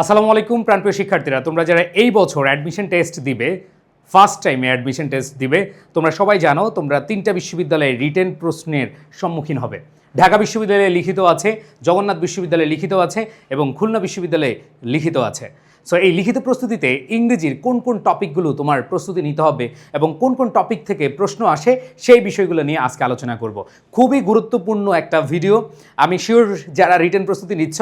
আসসালামু আলাইকুম, প্রাণপ্রিয় শিক্ষার্থীরা। তোমরা যারা এই বছর অ্যাডমিশন টেস্ট দিবে ফার্স্ট টাইমে অ্যাডমিশন টেস্ট দিবে, তোমরা সবাই জানো, তোমরা তিনটা বিশ্ববিদ্যালয়ে রিটেন প্রশ্নের সম্মুখীন হবে। ঢাকা বিশ্ববিদ্যালয়ে লিখিত আছে, জগন্নাথ বিশ্ববিদ্যালয়ে লিখিত আছে এবং খুলনা বিশ্ববিদ্যালয়ে লিখিত আছে। সো এই লিখিত প্রস্তুতিতে ইংরেজির কোন কোন টপিকগুলো তোমার প্রস্তুতি নিতে হবে এবং কোন কোন টপিক থেকে প্রশ্ন আসে সেই বিষয়গুলো নিয়ে আজকে আলোচনা করব। খুবই গুরুত্বপূর্ণ একটা ভিডিও। আমি শিওর যারা রিটেন প্রস্তুতি নিচ্ছ,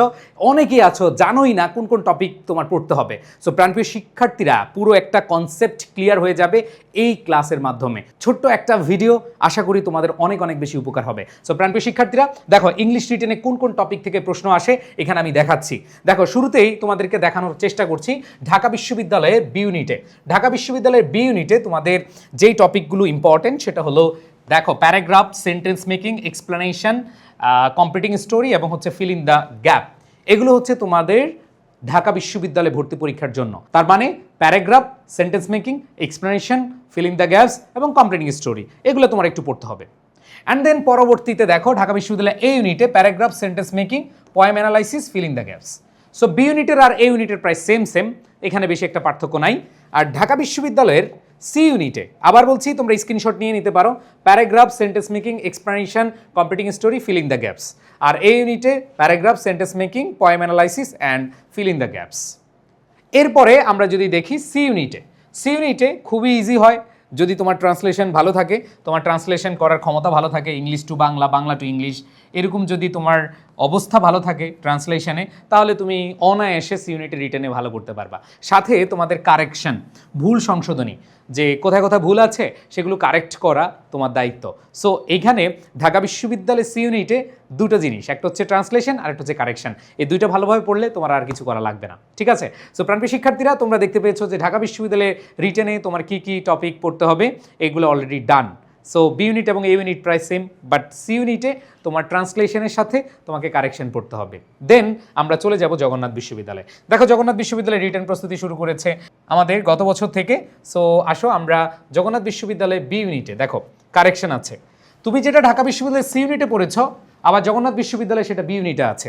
অনেকেই আছো, জানোই না কোন কোন টপিক তোমার পড়তে হবে। সো প্রাণপ্রিয় শিক্ষার্থীরা, পুরো একটা কনসেপ্ট ক্লিয়ার হয়ে যাবে এই ক্লাসের মাধ্যমে। ছোট্ট একটা ভিডিও, আশা করি তোমাদের অনেক অনেক বেশি উপকার হবে। সো প্রাণপ্রিয় শিক্ষার্থীরা, দেখো, ইংলিশ রিটেনে কোন কোন টপিক থেকে প্রশ্ন আসে, এখানে আমি দেখাচ্ছি। দেখো, শুরুতেই তোমাদেরকে দেখানোর চেষ্টা করছি ঢাকা বিশ্ববিদ্যালয়ের বি ইউনিটে ঢাকা বিশ্ববিদ্যালয়ের বি ইউনিটে তোমাদের যেই টপিকগুলো ইম্পর্টেন্ট সেটা হলো, দেখো paragraph sentence making explanation completing story এবং হচ্ছে ফিল ইন দ্য গ্যাপ এগুলো হচ্ছে তোমাদের ঢাকা বিশ্ববিদ্যালয়ে ভর্তি পরীক্ষার জন্য। তার মানে paragraph sentence making explanation filling the gaps এবং কমপ্লিটিং স্টোরি এগুলো তোমার একটু পড়তে হবে। অ্যান্ড দেন পরবর্তীতে দেখো, ঢাকা বিশ্ববিদ্যালয় এই ইউনিটে paragraph sentence making poem analysis filling the gaps so B ইউনিটের আর এ ইউনিটের প্রায় সেম সেম এখানে বেশি একটা পার্থক্য নাই। আর ঢাকা বিশ্ববিদ্যালয়ের সি ইউনিটে আবার বলছি, তোমরা স্ক্রিনশট নিয়ে নিতে পারো। Paragraph sentence making explanation completing story filling the gaps R A ইউনিটে paragraph sentence making poem analysis and filling the gaps এরপরে আমরা যদি দেখি সি ইউনিটে সি ইউনিটে খুবই ইজি হয়। যদি তোমার ট্রান্সলেশন ভালো থাকে, তোমার ট্রান্সলেশন করার ক্ষমতা ভালো থাকে English to Bangla Bangla to English এরকম যদি তোমার অবস্থা ভালো থাকে ট্রান্সলেশনে, তাহলে তুমি অনায়াসে সি ইউনিটে ভালো করতে পারবা। সাথে তোমাদের কারেকশন, ভুল সংশোধনী, যে কোথায় কোথায় ভুল আছে সেগুলো কারেক্ট করা তোমার দায়িত্ব। সো এইখানে ঢাকা বিশ্ববিদ্যালয়ের সি ইউনিটে দুটো জিনিস, একটা হচ্ছে ট্রান্সলেশন আর একটা হচ্ছে কারেকশন। এই দুইটা ভালোভাবে পড়লে তোমার আর কিছু করা লাগবে না, ঠিক আছে? সো প্রাণপ্রিয় শিক্ষার্থীরা, তোমরা দেখতে পেয়েছ যে ঢাকা বিশ্ববিদ্যালয়ে রিটেনে তোমার কি কি টপিক পড়তে হবে, এগুলো already done so B unit এবং এ ইউনিট প্রায় সেম বাট সি ইউনিটে তোমার ট্রান্সলেশনের সাথে তোমাকে কারেকশন পড়তে হবে। দেন আমরা চলে যাব জগন্নাথ বিশ্ববিদ্যালয়ে। দেখো, জগন্নাথ বিশ্ববিদ্যালয়ে রিটার্ন প্রস্তুতি শুরু করেছে আমাদের গত বছর থেকে। সো আসো আমরা জগন্নাথ বিশ্ববিদ্যালয়ে বি ইউনিটে দেখো কারেকশন আছে। তুমি যেটা ঢাকা বিশ্ববিদ্যালয়ে সি ইউনিটে পড়েছো, আবার জগন্নাথ বিশ্ববিদ্যালয়ে সেটা বি ইউনিটে আছে।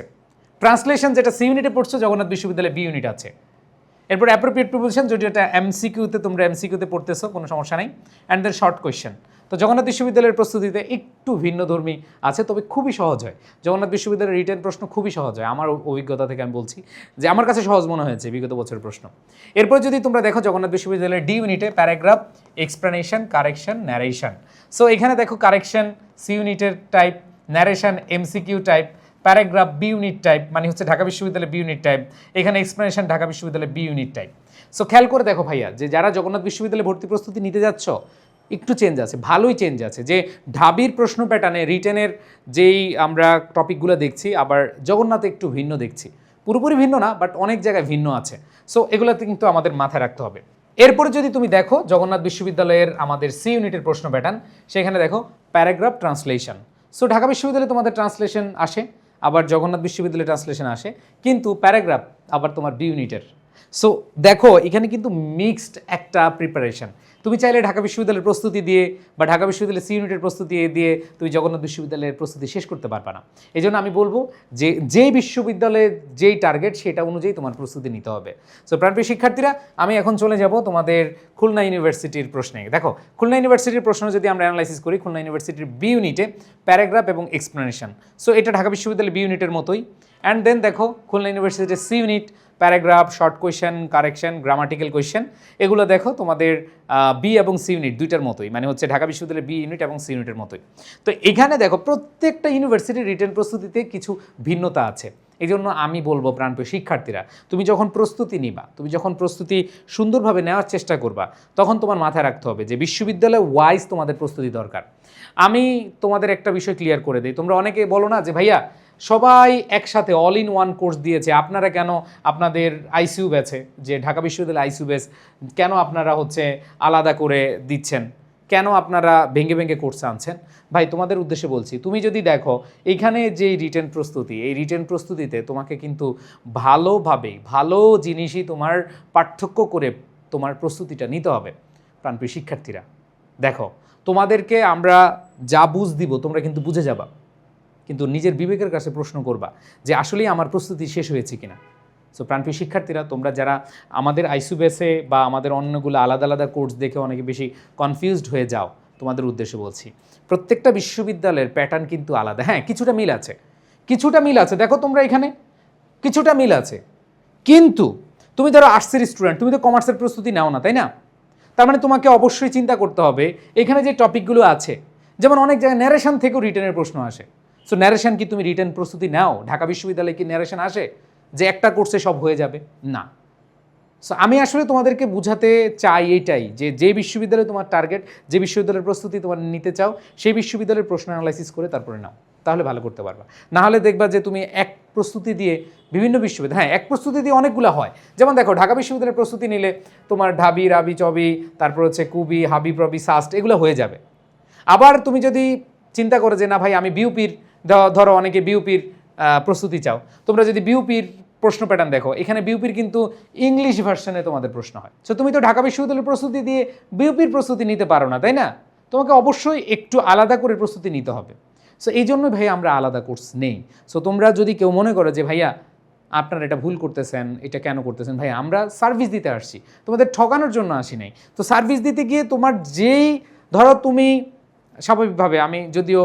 ট্রান্সলেশন যেটা সি ইউনিটে পড়ছো, জগন্নাথ বিশ্ববিদ্যালয়ে বি ইউনিট আছে। এরপর অ্যাপ্রোপ্রিয়েট প্রিপোজিশন যদি এটা এমসিকিউতে তোমরা এমসিকিউতে পড়তেছো, কোনো সমস্যা নেই। অ্যান্ড দেন শর্ট কোয়েশ্চেন তো জগন্নাথ বিশ্ববিদ্যালয়ের প্রস্তুতিতে একটু ভিন্ন ধর্মী আছে, তবে খুবই সহজ হয়। জগন্নাথ বিশ্ববিদ্যালয়ের রিটেন প্রশ্ন খুবই সহজ হয়। আমার অভিজ্ঞতা থেকে আমি বলছি যে আমার কাছে সহজ মনে হয়েছে বিগত বছরের প্রশ্ন। এরপর যদি তোমরা দেখো জগন্নাথ বিশ্ববিদ্যালয়ের ডি ইউনিটে paragraph explanation correction narration so এখানে দেখো কারেকশন সি ইউনিটের type narration MCQ type paragraph B unit type মানে হচ্ছে ঢাকা বিশ্ববিদ্যালয় বি ইউনিট টাইপ এখানে এক্সপ্লেনেশন ঢাকা বিশ্ববিদ্যালয় বি ইউনিট টাইপ সো খেয়াল করে দেখো ভাইয়া, যে যারা জগন্নাথ বিশ্ববিদ্যালয়ে ভর্তি প্রস্তুতি নিতে যাচ্ছ একটু চেঞ্জ আছে, ভালোই চেঞ্জ আছে। যে ঢাবির প্রশ্ন প্যাটার্নে রিটেনের যেই আমরা টপিকগুলো দেখছি, আবার জগন্নাথে একটু ভিন্ন দেখছি। পুরোপুরি ভিন্ন না বাট অনেক জায়গায় ভিন্ন আছে। সো এগুলোতে কিন্তু আমাদের মাথায় রাখতে হবে। এরপরে যদি তুমি দেখো, জগন্নাথ বিশ্ববিদ্যালয়ের আমাদের সি ইউনিটের প্রশ্ন প্যাটার্ন সেখানে দেখো প্যারাগ্রাফ ট্রান্সলেশন সো ঢাকা বিশ্ববিদ্যালয়ে তোমাদের ট্রান্সলেশন আসে, আবার জগন্নাথ বিশ্ববিদ্যালয়ে ট্রান্সলেশন আসে, কিন্তু প্যারাগ্রাফ আবার তোমার বি ইউনিটের সো দেখো, এখানে কিন্তু মিক্সড একটা প্রিপারেশন তুমি চাইলে ঢাকা বিশ্ববিদ্যালয়ের প্রস্তুতি দিয়ে বা ঢাকা বিশ্ববিদ্যালয়ের সি ইউনিটের প্রস্তুতি দিয়ে তুমি জগন্নাথ বিশ্ববিদ্যালয়ের প্রস্তুতি শেষ করতে পারবে না। এই জন্য আমি বলব যে যেই বিশ্ববিদ্যালয়ের যেই টার্গেট সেটা অনুযায়ী তোমার প্রস্তুতি নিতে হবে। সো প্রাণপ্রিয় শিক্ষার্থীরা, আমি এখন চলে যাব তোমাদের খুলনা ইউনিভার্সিটির প্রশ্নে। দেখো, খুলনা ইউনিভার্সিটির প্রশ্ন যদি আমরা অ্যানালাইসিস করি, খুলনা ইউনিভার্সিটির বি ইউনিটে প্যারাগ্রাফ এবং এক্সপ্লেনেশন সো এটা ঢাকা বিশ্ববিদ্যালয়ের বি ইউনিটের মতোই। অ্যান্ড দেন দেখো, খুলনা ইউনিভার্সিটির C unit paragraph short question correction grammatical question এগুলো দেখো তোমাদের বি এবং সি ইউনিট দুইটার মতোই। মানে হচ্ছে ঢাকা বিশ্ববিদ্যালয়ের বি ইউনিট এবং সি ইউনিটের মতোই। তো এখানে দেখো, প্রত্যেকটা ইউনিভার্সিটির রিটেন প্রস্তুতিতে কিছু ভিন্নতা আছে। এই জন্য আমি বলব প্রাণপ্রিয় শিক্ষার্থীরা, তুমি যখন প্রস্তুতি নিবা, তুমি যখন প্রস্তুতি সুন্দরভাবে নেওয়ার চেষ্টা করবা, তখন তোমার মাথায় রাখতে হবে যে বিশ্ববিদ্যালয় ওয়াইজ তোমাদের প্রস্তুতি দরকার। আমি তোমাদের একটা বিষয় ক্লিয়ার করে দিই। তোমরা অনেকে বলো না যে, ভাইয়া সবাই একসাথে অল ইন ওয়ান কোর্স দিয়েছে। আপনারা কেন আপনাদের আইসিউ ব্যাচে যে ঢাকা বিশ্ববিদ্যালয় আইসিউ ব্যাচ কেন আপনারা হচ্ছে আলাদা করে দিচ্ছেন? কেন আপনারা ভেঙে ভেঙে কোর্স আনছেন? ভাই, তোমাদের উদ্দেশ্যে বলছি, তুমি যদি দেখো, এখানে যে রিটেন প্রস্তুতি, এই রিটেন প্রস্তুতিতে তোমাকে কিন্তু ভালোভাবে ভালো জিনিসই তোমার পার্থক্য করে তোমার প্রস্তুতিটা নিতে হবে, প্রাণপ্রিয় শিক্ষার্থীরা। দেখো, তোমাদেরকে আমরা যা বুঝ দিব, তোমরা কিন্তু বুঝে যাবা। কিন্তু নিজের বিবেকের কাছে প্রশ্ন করবা যে আসলেই আমার প্রস্তুতি শেষ হয়েছে কিনা। সো প্রাণপ্রিয় শিক্ষার্থীরা, তোমরা যারা আমাদের আইসু বা আমাদের অন্যগুলো আলাদা আলাদা কোর্স দেখে অনেকে বেশি কনফিউজড হয়ে যাও, তোমাদের উদ্দেশ্যে বলছি, প্রত্যেকটা বিশ্ববিদ্যালয়ের প্যাটার্ন কিন্তু আলাদা। হ্যাঁ কিছুটা মিল আছে। কিছুটা মিল আছে। দেখো তোমরা এখানে, কিছুটা মিল আছে। কিন্তু তুমি ধরো আর্টসের স্টুডেন্ট তুমি তো কমার্সের প্রস্তুতি নাও না, তাই না? তার মানে তোমাকে অবশ্যই চিন্তা করতে হবে, এখানে যে টপিকগুলো আছে, যেমন অনেক জায়গায় ন্যারেশন থেকেও রিটার্নের প্রশ্ন আসে। সো ন্যারেশন কি তুমি রিটার্ন প্রস্তুতি নাও? ঢাকা বিশ্ববিদ্যালয়ে কি ন্যারেশন আসে? যে একটা কোর্সে সব হয়ে যাবে? না। সো আমি আসলে তোমাদেরকে বুঝাতে চাই এইটাই যে যে বিশ্ববিদ্যালয়ে তোমার টার্গেট যে বিশ্ববিদ্যালয়ের প্রস্তুতি তোমার নিতে চাও, সেই বিশ্ববিদ্যালয়ের প্রশ্ন অ্যানালাইসিস করে তারপরে নাও। তাহলে ভালো করতে পারবা। না হলে দেখবা যে তুমি এক প্রস্তুতি দিয়ে বিভিন্ন বিশ্ববিদ্যালয় হ্যাঁ এক প্রস্তুতি দিয়ে অনেকগুলো হয়। যেমন দেখো, ঢাকা বিশ্ববিদ্যালয়ের প্রস্তুতি নিলে তোমার ঢাবি, রাবি, চবি, তারপর হচ্ছে কুবি হাবি প্রবি সাস্ট, এগুলো হয়ে যাবে। আবার তুমি যদি চিন্তা করো যে, না ভাই, আমি বিউপির ধরো অনেকে বিউপির প্রস্তুতি চাও। তোমরা যদি বিউপির প্রশ্ন প্যাটার্ন দেখো, এখানে বিউপির কিন্তু ইংলিশ ভার্সনে তোমাদের প্রশ্ন হয়। সো তুমি তো ঢাকা বিশ্ববিদ্যালয়ের প্রস্তুতি দিয়ে বিউপির প্রস্তুতি নিতে পারো না, তাই না? তোমাকে অবশ্যই একটু আলাদা করে প্রস্তুতি নিতে হবে। সো এই জন্য ভাই, আমরা আলাদা কোর্স নেই। সো তোমরা যদি কেউ মনে করো যে, ভাইয়া, আপনারা এটা ভুল করতেছেন, এটা কেন করতেছেন? ভাই আমরা সার্ভিস দিতে আসছি। তোমাদের ঠকানোর জন্য আসি নাই। তো সার্ভিস দিতে গিয়ে তোমার যেই, ধরো তুমি স্বাভাবিকভাবে আমি যদিও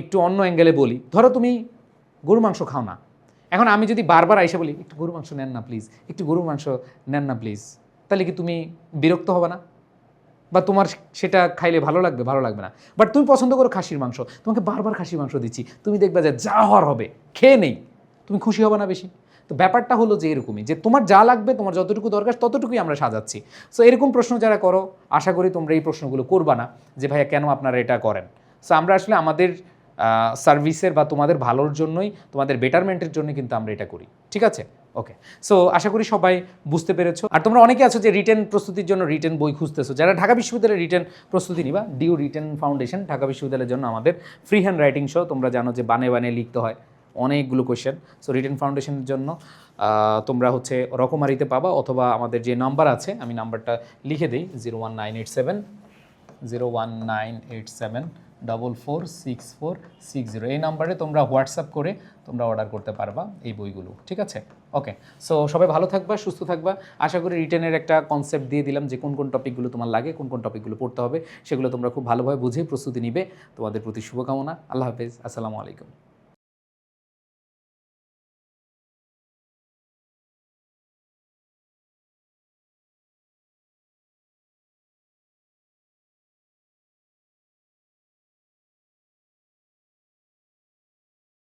একটু অন্য অ্যাঙ্গেলে বলি, ধরো তুমি গরু মাংস খাও না। এখন আমি যদি বারবার আইসা বলি, একটু গরু মাংস নেন না প্লিজ একটু গরু মাংস নেন না প্লিজ তাহলে কি তুমি বিরক্ত হবে না? বা তোমার সেটা খাইলে ভালো লাগবে? ভালো লাগবে না। বাট তুমি পছন্দ করো খাসির মাংস। তোমাকে বারবার খাসির মাংস দিচ্ছি। তুমি দেখবে যে যা হওয়ার হবে, খেয়ে নেই। তুমি খুশি হবে না বেশি। তো ব্যাপারটা হলো যে এরকমই, যে তোমার যা লাগবে, তোমার যতটুকু দরকার, ততটুকুই আমরা সাজাচ্ছি। সো এরকম প্রশ্ন যারা করো, আশা করি তোমরা এই প্রশ্নগুলো করবা না, যে ভাইয়া কেন আপনারা এটা করেন? সো আমরা আসলে আমাদের সার্ভিসের বা তোমাদের ভালোর জন্যই, তোমাদের বেটারমেন্টের জন্য কিন্তু আমরা এটা করি। ঠিক আছে? ওকে সো আশা করি সবাই বুঝতে পেরেছ। আর তোমরা অনেকে আছো যে রিটেন প্রস্তুতির জন্য রিটেন বই খুঁজতেছো। যারা ঢাকা বিশ্ববিদ্যালয়ের রিটেন প্রস্তুতি নিবা ডিউ রিটেন ফাউন্ডেশন ঢাকা বিশ্ববিদ্যালয়ের জন্য আমাদের ফ্রি হ্যান্ড রাইটিং শো তোমরা জানো যে বানে বানে লিখতে হয়। অনেকগুলো কোয়েশ্চেন সো রিটেন ফাউন্ডেশনের জন্য তোমরা হচ্ছে রকমারিতে পাবা অথবা আমাদের যে নাম্বার আছে, আমি নাম্বারটা লিখে দিই zero one nine eight seven zero one nine eight seven double four six four six zero এই নাম্বারে তোমরা হোয়াটসঅ্যাপ করে তোমরা অর্ডার করতে পারবা এই বইগুলো, ঠিক আছে? ওকে সো সবাই ভালো থাকবা, সুস্থ থাকবা। আশা করি রিটেনের একটা কনসেপ্ট দিয়ে দিলাম যে কোন কোন টপিকগুলো তোমার লাগে, কোন কোন টপিকগুলো পড়তে হবে, সেগুলো তোমরা খুব ভালোভাবে বুঝে প্রস্তুতি নিবে। তোমাদের প্রতি শুভকামনা, আল্লাহ হাফেজ, আসসালামু আলাইকুম।